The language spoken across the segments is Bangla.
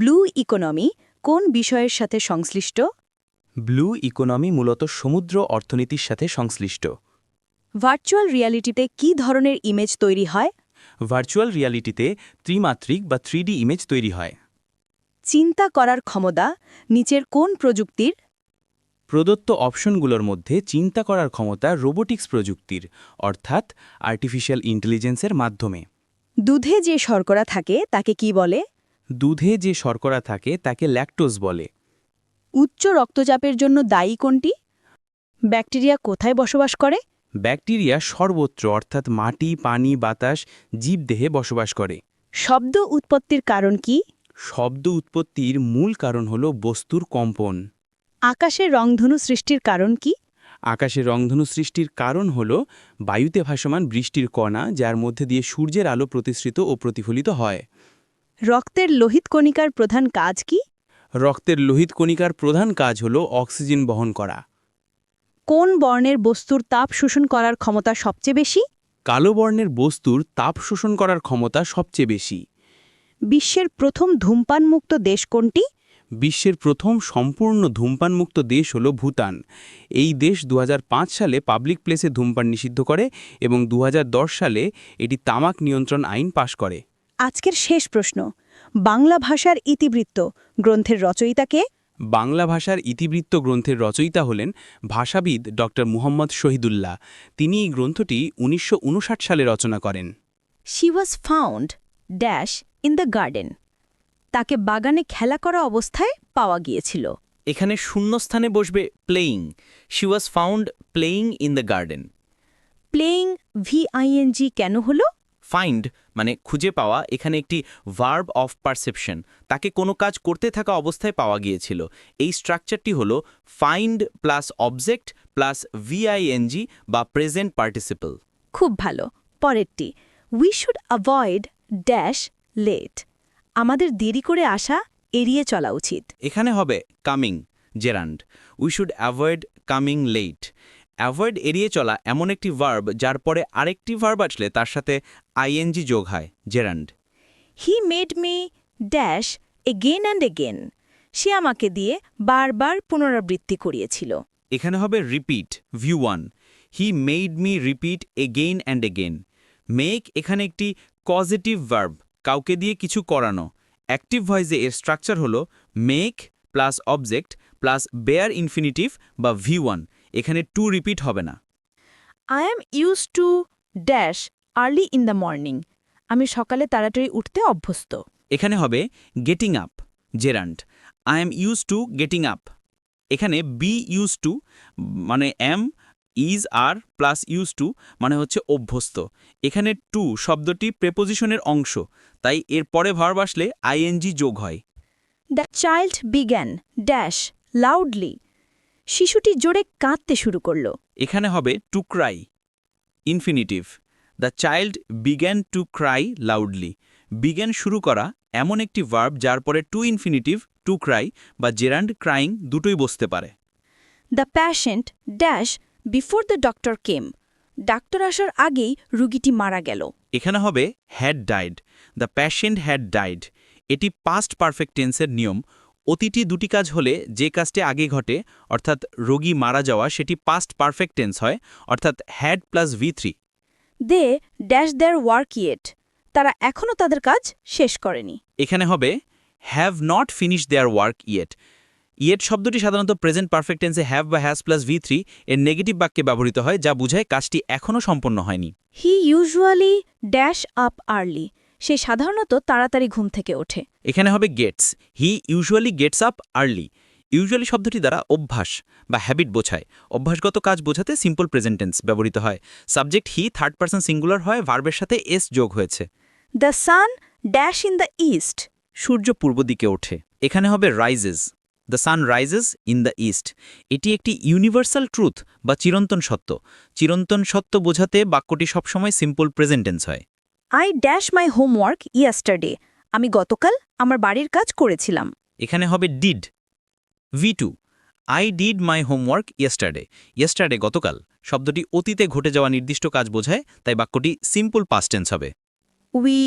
ব্লু ইকোনমি কোন বিষয়ের সাথে সংশ্লিষ্ট? ব্লু ইকোনমি মূলত সমুদ্র অর্থনীতির সাথে সংশ্লিষ্ট। ভার্চুয়াল রিয়ালিটিতে কি ধরনের ইমেজ তৈরি হয়? ভার্চুয়াল রিয়ালিটিতে ত্রিমাত্রিক বা থ্রিডি ইমেজ তৈরি হয়। চিন্তা করার ক্ষমতা নিচের কোন প্রযুক্তির? প্রদত্ত অপশনগুলোর মধ্যে চিন্তা করার ক্ষমতা রোবোটিক্স প্রযুক্তির অর্থাৎ আর্টিফিশিয়াল ইন্টেলিজেন্সের মাধ্যমে। দুধে যে শর্করা থাকে তাকে কি বলে? দুধে যে শর্করা থাকে তাকে ল্যাকটোজ বলে। উচ্চ রক্তচাপের জন্য দায়ী কোনটি? ব্যাকটেরিয়া কোথায় বসবাস করে? ব্যাকটেরিয়া সর্বত্র অর্থাৎ মাটি পানি বাতাস জীবদেহে বসবাস করে। শব্দ উৎপত্তির কারণ কি? শব্দ উৎপত্তির মূল কারণ হল বস্তুর কম্পন। আকাশের রংধনু সৃষ্টির কারণ কি? আকাশে রংধনু সৃষ্টির কারণ হল বায়ুতে ভাসমান বৃষ্টির কণা যার মধ্যে দিয়ে সূর্যের আলো প্রতিসৃত ও প্রতিফলিত হয়। রক্তের লোহিত কণিকার প্রধান কাজ কি? রক্তের লোহিত কণিকার প্রধান কাজ হল অক্সিজেন বহন করা। কোন বর্ণের বস্তুর তাপ শোষণ করার ক্ষমতা সবচেয়ে বেশি? কালো বর্ণের বস্তুর তাপ শোষণ করার ক্ষমতা সবচেয়ে বেশি। বিশ্বের প্রথম ধূমপানমুক্ত দেশ কোনটি? বিশ্বের প্রথম সম্পূর্ণ ধূমপানমুক্ত দেশ হল ভুটান। এই দেশ দুহাজার পাঁচ সালে পাবলিক প্লেসে ধূমপান নিষিদ্ধ করে এবং দু হাজার দশ সালে এটি তামাক নিয়ন্ত্রণ আইন পাশ করে। আজকের শেষ প্রশ্ন। বাংলা ভাষার ইতিবৃত্ত গ্রন্থের রচয়িতাকে বাংলা ভাষার ইতিবৃত্ত গ্রন্থের রচয়িতা হলেন ভাষাবিদ ড মুহম্মদ শহীদুল্লাহ। তিনি এই গ্রন্থটি উনিশশো উনষাট সালে রচনা করেন। She was found dash in the garden তাকে বাগানে খেলা করা অবস্থায় পাওয়া গিয়েছিল। এখানে শূন্যস্থানে বসবে playing she was found playing in the garden playing VING কেন হলো? ফাইন্ড মানে খুঁজে পাওয়া এখানে একটি ভার্ব অফ পারসেপশন তাকে কোনো কাজ করতে থাকা অবস্থায় পাওয়া গিয়েছিল। এই স্ট্রাকচারটি হল find plus object plus VING বা প্রেজেন্ট পার্টিসিপল খুব ভালো। পরেরটি we should avoid dash late আমাদের দেরি করে আসা এড়িয়ে চলা উচিত। এখানে হবে coming gerund we should avoid coming late avoid এড়িয়ে চলা এমন একটি ভার্ব যার পরে আরেকটি ভার্ব আসলে তার সাথে আইএনজি যোগ হয় gerund he made me dash again and again সে আমাকে দিয়ে বারবার পুনরাবৃত্তি করিয়েছিল। এখানে হবে repeat V one he made me repeat again and again make এখানে একটি পজিটিভ ভার্ব কাউকে দিয়ে কিছু করানো। অ্যাক্টিভ ভয়েসে এর স্ট্রাকচার হল make plus object plus bare infinitive বা ভি ওয়ান এখানে টু রিপিট হবে না। I am use to dash early in the morning আমি সকালে তাড়াতাড়ি উঠতে অভ্যস্ত। এখানে হবে getting up gerund I am use to getting up এখানে বি ইউজ টু মানে am is are plus use to মানে হচ্ছে অভ্যস্ত। এখানে টু শব্দটি প্রেপোজিশনের অংশ তাই এর পরে ভার্ব আসলে আইএনজি যোগ হয়। The child began dash loudly শিশুটি জোরে কাঁদতে শুরু করল। এখানে হবে to cry infinitive the child began to cry loudly began শুরু করা এমন একটি ভার্ব যার পরে টু ইনফিনিটিভ টু ক্রাই বা জেরান্ড ক্রাইং দুটোই বসতে পারে। The patient dash before the doctor came doctor আসার আগেই রুগীটি মারা গেল। এখানে হবে had died the patient had died এটি পাস্ট পারফেক্ট টেন্সের নিয়ম। অতীটি দুটি কাজ হলে যে কাজটি আগে ঘটে অর্থাৎ রোগী মারা যাওয়া সেটি পাস্ট পারফেক্ট টেন্স হয় অর্থাৎ had plus V three they dash their work yet তারা এখনও তাদের কাজ শেষ করেনি। এখানে হবে have not finish their work yet yet শব্দটি সাধারণত প্রেজেন্ট পারফেক্ট টেন্সে হ্যাভ বা হ্যাজ প্লাস ভি থ্রি এর নেগেটিভ বাক্যে ব্যবহৃত হয় যা বুঝায় কাজটি এখনও সম্পন্ন হয়নি। He usually dash up early সে সাধারণত তাড়াতাড়ি ঘুম থেকে ওঠে। এখানে হবে gets he usually gets up early usually শব্দটি দ্বারা অভ্যাস বা হ্যাবিট বোঝায়। অভ্যাসগত কাজ বোঝাতে সিম্পল প্রেজেন্টেন্স ব্যবহৃত হয়। Subject he third person singular হয় ভার্বের সাথে এস যোগ হয়েছে। The sun dash in the east সূর্য পূর্ব দিকে ওঠে। এখানে হবে rises the sun rises in the east এটি একটি ইউনিভার্সাল ট্রুথ বা চিরন্তন সত্য। চিরন্তন সত্য বোঝাতে বাক্যটি সবসময় সিম্পল প্রেজেন্টেন্স হয়। I dash my homework yesterday আমি গতকাল আমার বাড়ির কাজ করেছিলাম। এখানে হবে did V two I did my homework yesterday yesterday গতকাল। শব্দটি অতীতে ঘটে যাওয়া নির্দিষ্ট কাজ বোঝায় তাই বাক্যটি সিম্পল পাস্টেন্স হবে। উই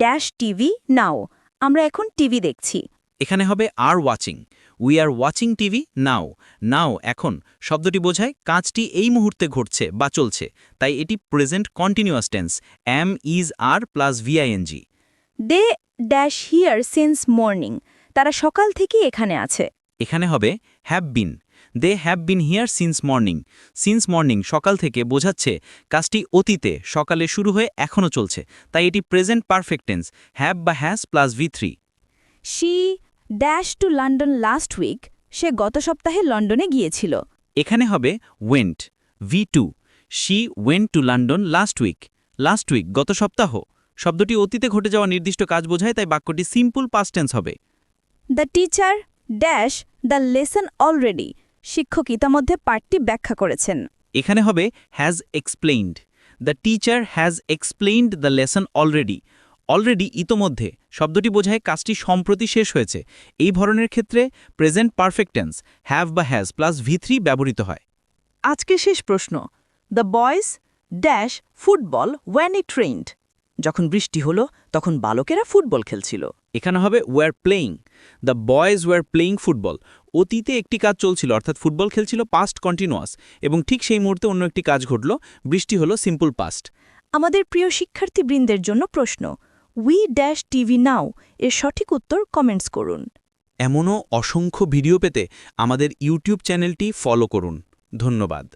ড্যাশ টিভি নাও আমরা এখন টিভি দেখছি। এখানে হবে are watching we are watching TV now now এখন শব্দটি বোঝায় কাজটি এই মুহূর্তে ঘটছে বা চলছে। তাই এটি present continuous tense am is are plus VING they dash here since morning তারা সকাল থেকেই এখানে আছে। এখানে হবে have been they have been here since morning since morning সকাল থেকে বোঝাচ্ছে কাজটি অতীতে সকালে শুরু হয়ে এখনও চলছে। তাই এটি প্রেজেন্ট পারফেক্ট টেন্স হ্যাভ বা has plus V three she dash to London last week সে গত সপ্তাহে লন্ডনে গিয়েছিল। এখানে হবে went V two she went to London last week last week গত সপ্তাহ। শব্দটি অতীতে ঘটে যাওয়া নির্দিষ্ট কাজ বোঝায় তাই বাক্যটি সিম্পল পাস্ট টেন্স হবে। The teacher dash the lesson already শিক্ষক ইতামধ্যে পাঠটি ব্যাখ্যা করেছেন। এখানে হবে has explained the teacher has explained the lesson already already ইতোমধ্যে শব্দটি বোঝায় কাজটি সম্প্রতি শেষ হয়েছে। এই ধরনের ক্ষেত্রে প্রেজেন্ট পারফেক্টেন্স হ্যাভ বা হ্যাজ প্লাস ভি থ্রি ব্যবহৃত হয়। আজকে শেষ প্রশ্ন। The boys dash football when it rained যখন বৃষ্টি হলো তখন বালকেরা ফুটবল খেলছিল। এখানে হবে were playing the boys were playing football অতীতে একটি কাজ চলছিল অর্থাৎ ফুটবল খেলছিল পাস্ট কন্টিনিউয়াস এবং ঠিক সেই মুহূর্তে অন্য একটি কাজ ঘটল বৃষ্টি হলো সিম্পল পাস্ট আমাদের প্রিয় শিক্ষার্থীবৃন্দের জন্য প্রশ্ন উই ড্যাশ টিভি নাও এর সঠিক উত্তর কমেন্টস করুন। এমনও অসংখ্য ভিডিও পেতে আমাদের ইউটিউব চ্যানেলটি ফলো করুন। ধন্যবাদ।